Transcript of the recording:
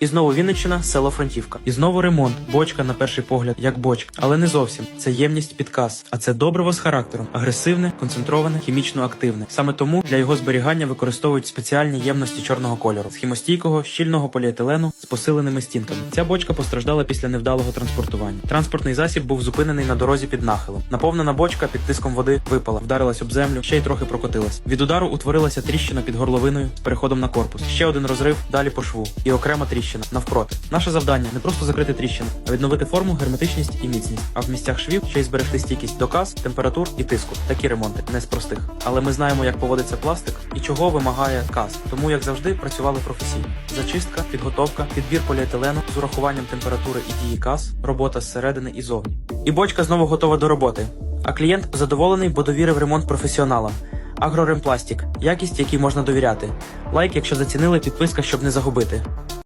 І знову Вінниччина, село Фронтівка. І знову ремонт. Бочка на перший погляд, як бочка. Але не зовсім. Це ємність підказ. А це добриво з характером. Агресивне, концентроване, хімічно активне. Саме тому для його зберігання використовують спеціальні ємності чорного кольору з хімостійкого, щільного поліетилену з посиленими стінками. Ця бочка постраждала після невдалого транспортування. Транспортний засіб був зупинений на дорозі під нахилом. Наповнена бочка під тиском води випала, вдарилась об землю, ще й трохи прокотилась. Від удару утворилася тріщина під горловиною з переходом на корпус. Ще один розрив далі по шву і окрема тріщина навпроти. Наше завдання не просто закрити тріщину, а відновити форму, герметичність і міцність. А в місцях швів ще й зберегти стійкість до каз, температур і тиску. Такі ремонти не з простих. Але ми знаємо, як поводиться пластик і чого вимагає каз. Тому, як завжди, працювали професійно. Зачистка, підготовка, підбір поліетилену з урахуванням температури і дії каз, робота зсередини і зовні. І бочка знову готова до роботи. А клієнт задоволений, бо довірив ремонт професіоналам. Агроремпластік якість, якій можна довіряти. Лайк, якщо зацінили, підписка, щоб не загубити.